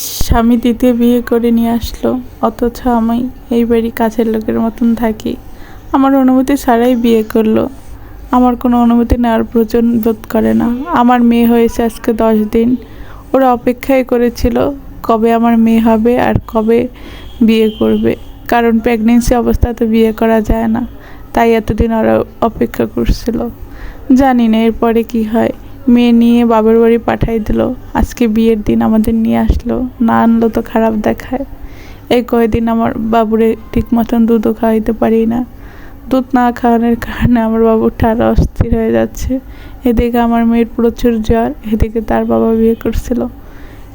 স্বামী দ্বিতীয় বিয়ে করে নিয়ে আসলো, অথচ আমি এই বাড়ি কাছের লোকের মতন থাকি। আমার অনুমতি ছাড়াই বিয়ে করল। আমার কোনো অনুমতি নেওয়ার প্রয়োজন বোধ করে না। আমার মেয়ে হয়েছে আজকে দশ দিন। ওরা অপেক্ষাই করেছিল কবে আমার মেয়ে হবে আর কবে বিয়ে করবে। কারণ প্রেগনেন্সি অবস্থাতে বিয়ে করা যায় না। তাই এতদিন ওরা অপেক্ষা করছিল। জানি না এরপরে কি হয়। মেয়ে নিয়ে বাবার বাড়ি পাঠাই দিল। আজকে বিয়ের দিন আমাদের নিয়ে আসলো। না আনলো তো খারাপ দেখায়। এই কয়দিন আমার বাবুরে ঠিক মতন দুধও খাওয়াইতে পারি না। দুধ না খাওয়ানোর কারণে আমার বাবুটা আরও অস্থির হয়ে যাচ্ছে। এদিকে আমার মেয়ের প্রচুর জ্বর, এদিকে তার বাবা বিয়ে করছিল।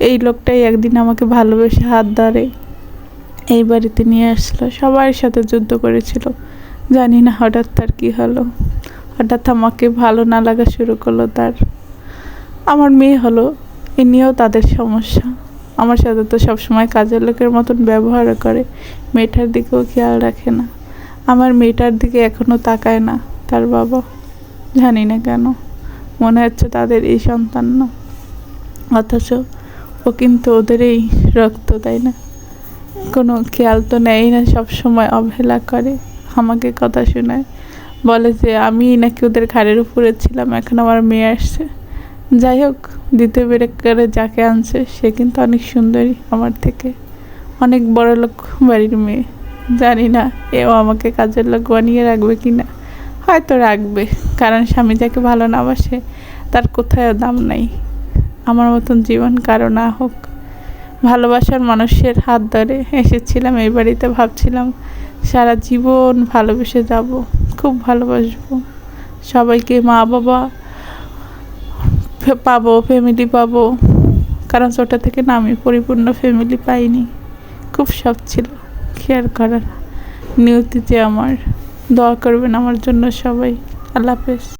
এই লোকটাই একদিন আমাকে ভালোবেসে হাত ধরে এই বাড়িতে নিয়ে আসলো। সবার সাথে যুদ্ধ করেছিল। জানি না হঠাৎ তার কী হলো। হঠাৎ আমাকে ভালো না লাগা শুরু করল তার। আমার মেয়ে হলো এ নিয়েও তাদের সমস্যা। আমার সাথে তো সবসময় কাজের লোকের মতন ব্যবহার করে, মেয়েটার দিকেও খেয়াল রাখে না। আমার মেয়েটার দিকে এখনও তাকায় না, তার বাবা। জানি না কেন, মনে হচ্ছে তাদের এই সন্তান না। অথচ ও কিন্তু ওদেরই রক্ত, তাই না? কোনো খেয়াল তো নেয় না সব সময় অবহেলা করে। আমাকে কথা শোনায়, বলে যে আমি নাকি ওদের ঘাড়ের উপরে ছিলাম, এখন আমার মেয়ে আসছে। যাই হোক, দ্বিতীয় বেড়ে করে যাকে আনছে, সে কিন্তু অনেক সুন্দরী আমার থেকে। অনেক বড় লোক বাড়ির মেয়ে। জানি না এও আমাকে কাজের লোক বানিয়ে রাখবে কি না হয়তো রাখবে, কারণ স্বামী যাকে ভালো না বাসে, তার কোথাও দাম নাই। আমার মতন জীবন কারও না হোক। ভালোবাসার মানুষের হাত ধরে এসেছিলাম, এই বাড়িতে ভাবছিলাম সারা জীবন ভালোবেসে যাব, খুব ভালোবাসবো। সবাইকে মা বাবা পাবো ফ্যামিলি পাবো। কারণ ছোটো থেকে না আমি পরিপূর্ণ ফ্যামিলি পাইনি। খুব শখ ছিল কেয়ার করার। নিয়তিতে আমার। দোয়া করবেন আমার জন্য সবাই। আল্লাহ হাফেজ।